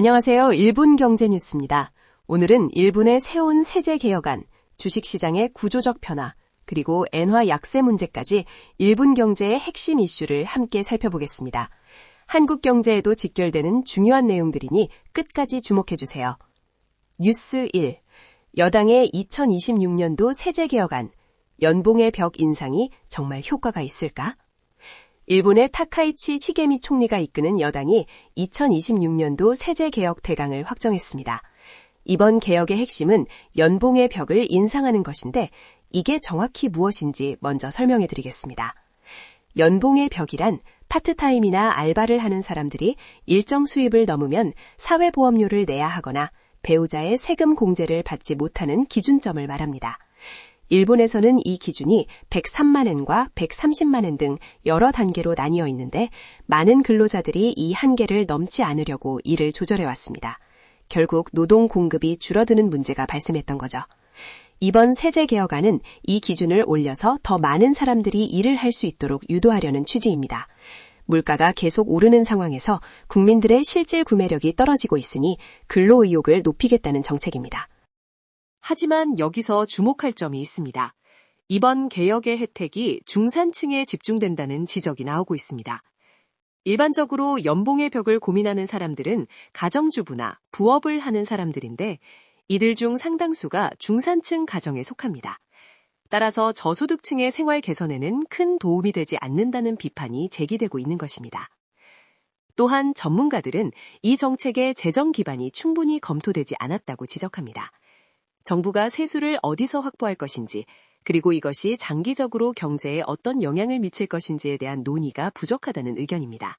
안녕하세요. 일본 경제 뉴스입니다. 오늘은 일본의 새로운 세제 개혁안, 주식시장의 구조적 변화, 그리고 엔화 약세 문제까지 일본 경제의 핵심 이슈를 함께 살펴보겠습니다. 한국 경제에도 직결되는 중요한 내용들이니 끝까지 주목해 주세요. 뉴스 1. 여당의 2026년도 세제 개혁안, 연봉의 벽 인상이 정말 효과가 있을까? 일본의 타카이치 시게미 총리가 이끄는 여당이 2026년도 세제 개혁 대강을 확정했습니다. 이번 개혁의 핵심은 연봉의 벽을 인상하는 것인데 이게 정확히 무엇인지 먼저 설명해 드리겠습니다. 연봉의 벽이란 파트타임이나 알바를 하는 사람들이 일정 수입을 넘으면 사회보험료를 내야 하거나 배우자의 세금 공제를 받지 못하는 기준점을 말합니다. 일본에서는 이 기준이 103만엔과 130만엔 등 여러 단계로 나뉘어 있는데 많은 근로자들이 이 한계를 넘지 않으려고 이를 조절해 왔습니다. 결국 노동 공급이 줄어드는 문제가 발생했던 거죠. 이번 세제 개혁안은 이 기준을 올려서 더 많은 사람들이 일을 할 수 있도록 유도하려는 취지입니다. 물가가 계속 오르는 상황에서 국민들의 실질 구매력이 떨어지고 있으니 근로 의욕을 높이겠다는 정책입니다. 하지만 여기서 주목할 점이 있습니다. 이번 개혁의 혜택이 중산층에 집중된다는 지적이 나오고 있습니다. 일반적으로 연봉의 벽을 고민하는 사람들은 가정주부나 부업을 하는 사람들인데 이들 중 상당수가 중산층 가정에 속합니다. 따라서 저소득층의 생활 개선에는 큰 도움이 되지 않는다는 비판이 제기되고 있는 것입니다. 또한 전문가들은 이 정책의 재정 기반이 충분히 검토되지 않았다고 지적합니다. 정부가 세수를 어디서 확보할 것인지, 그리고 이것이 장기적으로 경제에 어떤 영향을 미칠 것인지에 대한 논의가 부족하다는 의견입니다.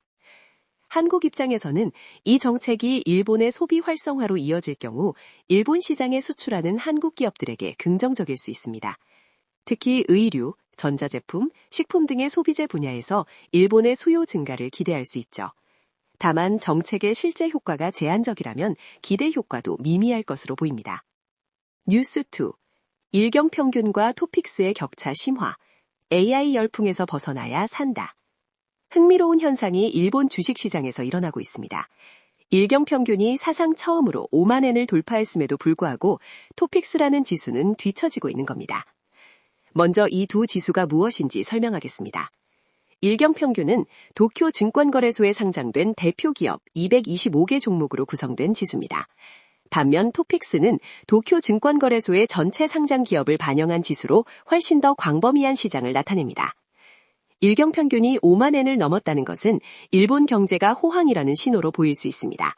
한국 입장에서는 이 정책이 일본의 소비 활성화로 이어질 경우 일본 시장에 수출하는 한국 기업들에게 긍정적일 수 있습니다. 특히 의류, 전자제품, 식품 등의 소비재 분야에서 일본의 수요 증가를 기대할 수 있죠. 다만 정책의 실제 효과가 제한적이라면 기대 효과도 미미할 것으로 보입니다. 뉴스 2. 일경 평균과 토픽스의 격차 심화. AI 열풍에서 벗어나야 산다. 흥미로운 현상이 일본 주식시장에서 일어나고 있습니다. 일경 평균이 사상 처음으로 5만엔을 돌파했음에도 불구하고 토픽스라는 지수는 뒤처지고 있는 겁니다. 먼저 이 두 지수가 무엇인지 설명하겠습니다. 일경 평균은 도쿄 증권거래소에 상장된 대표 기업 225개 종목으로 구성된 지수입니다. 반면 토픽스는 도쿄 증권거래소의 전체 상장 기업을 반영한 지수로 훨씬 더 광범위한 시장을 나타냅니다. 일경 평균이 5만 엔을 넘었다는 것은 일본 경제가 호황이라는 신호로 보일 수 있습니다.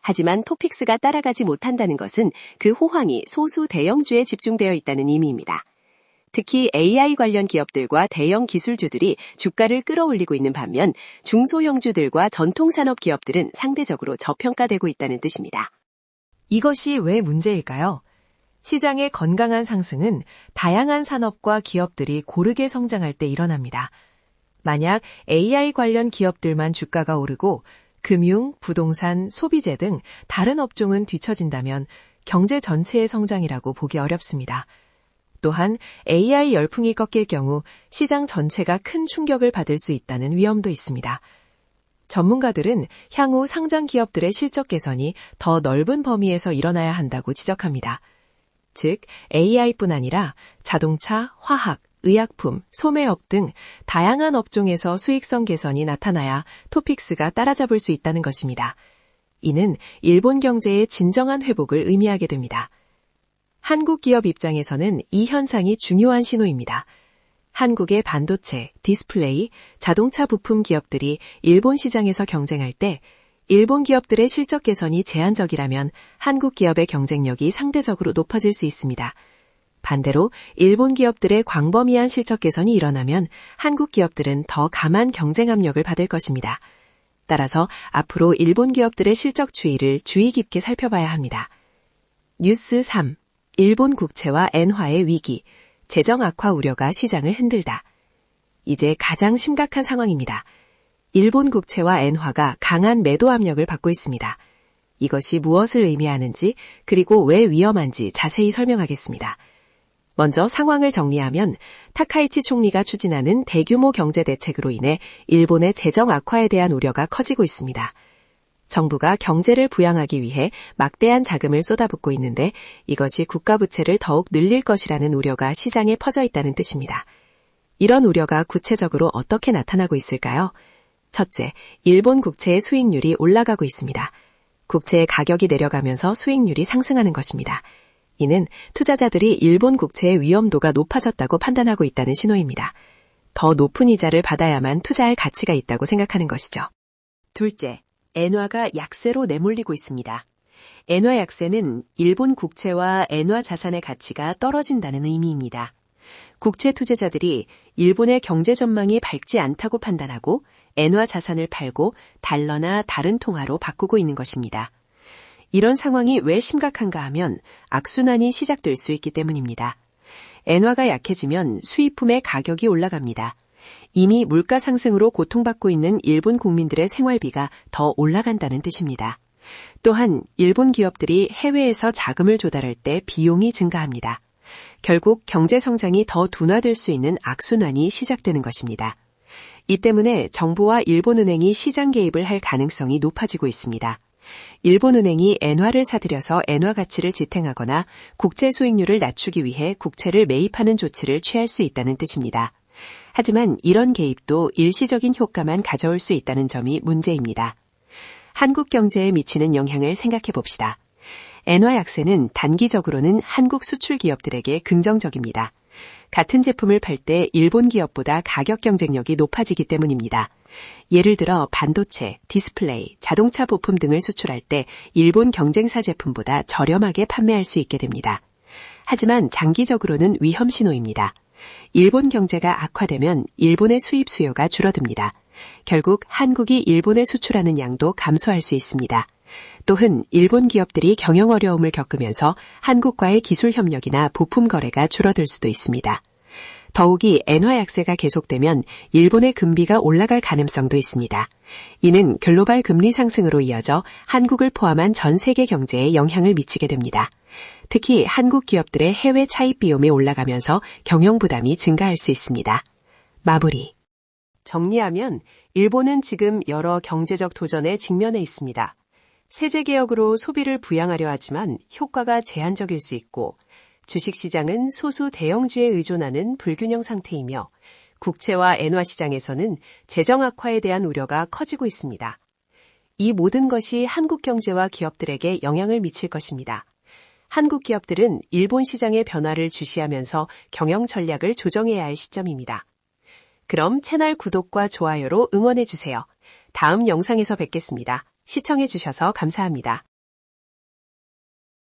하지만 토픽스가 따라가지 못한다는 것은 그 호황이 소수 대형주에 집중되어 있다는 의미입니다. 특히 AI 관련 기업들과 대형 기술주들이 주가를 끌어올리고 있는 반면 중소형주들과 전통산업 기업들은 상대적으로 저평가되고 있다는 뜻입니다. 이것이 왜 문제일까요? 시장의 건강한 상승은 다양한 산업과 기업들이 고르게 성장할 때 일어납니다. 만약 AI 관련 기업들만 주가가 오르고 금융, 부동산, 소비재 등 다른 업종은 뒤처진다면 경제 전체의 성장이라고 보기 어렵습니다. 또한 AI 열풍이 꺾일 경우 시장 전체가 큰 충격을 받을 수 있다는 위험도 있습니다. 전문가들은 향후 상장 기업들의 실적 개선이 더 넓은 범위에서 일어나야 한다고 지적합니다. 즉, AI뿐 아니라 자동차, 화학, 의약품, 소매업 등 다양한 업종에서 수익성 개선이 나타나야 토픽스가 따라잡을 수 있다는 것입니다. 이는 일본 경제의 진정한 회복을 의미하게 됩니다. 한국 기업 입장에서는 이 현상이 중요한 신호입니다. 한국의 반도체, 디스플레이, 자동차 부품 기업들이 일본 시장에서 경쟁할 때 일본 기업들의 실적 개선이 제한적이라면 한국 기업의 경쟁력이 상대적으로 높아질 수 있습니다. 반대로 일본 기업들의 광범위한 실적 개선이 일어나면 한국 기업들은 더 강한 경쟁 압력을 받을 것입니다. 따라서 앞으로 일본 기업들의 실적 추이를 주의 깊게 살펴봐야 합니다. 뉴스 3. 일본 국채와 엔화의 위기. 재정 악화 우려가 시장을 흔들다. 이제 가장 심각한 상황입니다. 일본 국채와 엔화가 강한 매도 압력을 받고 있습니다. 이것이 무엇을 의미하는지 그리고 왜 위험한지 자세히 설명하겠습니다. 먼저 상황을 정리하면 타카이치 총리가 추진하는 대규모 경제 대책으로 인해 일본의 재정 악화에 대한 우려가 커지고 있습니다. 정부가 경제를 부양하기 위해 막대한 자금을 쏟아붓고 있는데 이것이 국가 부채를 더욱 늘릴 것이라는 우려가 시장에 퍼져 있다는 뜻입니다. 이런 우려가 구체적으로 어떻게 나타나고 있을까요? 첫째, 일본 국채의 수익률이 올라가고 있습니다. 국채의 가격이 내려가면서 수익률이 상승하는 것입니다. 이는 투자자들이 일본 국채의 위험도가 높아졌다고 판단하고 있다는 신호입니다. 더 높은 이자를 받아야만 투자할 가치가 있다고 생각하는 것이죠. 둘째, 엔화가 약세로 내몰리고 있습니다. 엔화 약세는 일본 국채와 엔화 자산의 가치가 떨어진다는 의미입니다. 국채 투자자들이 일본의 경제 전망이 밝지 않다고 판단하고 엔화 자산을 팔고 달러나 다른 통화로 바꾸고 있는 것입니다. 이런 상황이 왜 심각한가 하면 악순환이 시작될 수 있기 때문입니다. 엔화가 약해지면 수입품의 가격이 올라갑니다. 이미 물가 상승으로 고통받고 있는 일본 국민들의 생활비가 더 올라간다는 뜻입니다. 또한 일본 기업들이 해외에서 자금을 조달할 때 비용이 증가합니다. 결국 경제 성장이 더 둔화될 수 있는 악순환이 시작되는 것입니다. 이 때문에 정부와 일본은행이 시장 개입을 할 가능성이 높아지고 있습니다. 일본은행이 엔화를 사들여서 엔화 가치를 지탱하거나 국채 수익률을 낮추기 위해 국채를 매입하는 조치를 취할 수 있다는 뜻입니다. 하지만 이런 개입도 일시적인 효과만 가져올 수 있다는 점이 문제입니다. 한국 경제에 미치는 영향을 생각해 봅시다. 엔화 약세는 단기적으로는 한국 수출 기업들에게 긍정적입니다. 같은 제품을 팔 때 일본 기업보다 가격 경쟁력이 높아지기 때문입니다. 예를 들어 반도체, 디스플레이, 자동차 부품 등을 수출할 때 일본 경쟁사 제품보다 저렴하게 판매할 수 있게 됩니다. 하지만 장기적으로는 위험 신호입니다. 일본 경제가 악화되면 일본의 수입 수요가 줄어듭니다. 결국 한국이 일본에 수출하는 양도 감소할 수 있습니다. 또한 일본 기업들이 경영 어려움을 겪으면서 한국과의 기술 협력이나 부품 거래가 줄어들 수도 있습니다. 더욱이 엔화 약세가 계속되면 일본의 금비가 올라갈 가능성도 있습니다. 이는 글로벌 금리 상승으로 이어져 한국을 포함한 전 세계 경제에 영향을 미치게 됩니다. 특히 한국 기업들의 해외 차입 비용이 올라가면서 경영 부담이 증가할 수 있습니다. 마무리. 정리하면 일본은 지금 여러 경제적 도전에 직면해 있습니다. 세제 개혁으로 소비를 부양하려 하지만 효과가 제한적일 수 있고 주식시장은 소수 대형주에 의존하는 불균형 상태이며 국채와 엔화 시장에서는 재정 악화에 대한 우려가 커지고 있습니다. 이 모든 것이 한국 경제와 기업들에게 영향을 미칠 것입니다. 한국 기업들은 일본 시장의 변화를 주시하면서 경영 전략을 조정해야 할 시점입니다. 그럼 채널 구독과 좋아요로 응원해주세요. 다음 영상에서 뵙겠습니다. 시청해주셔서 감사합니다.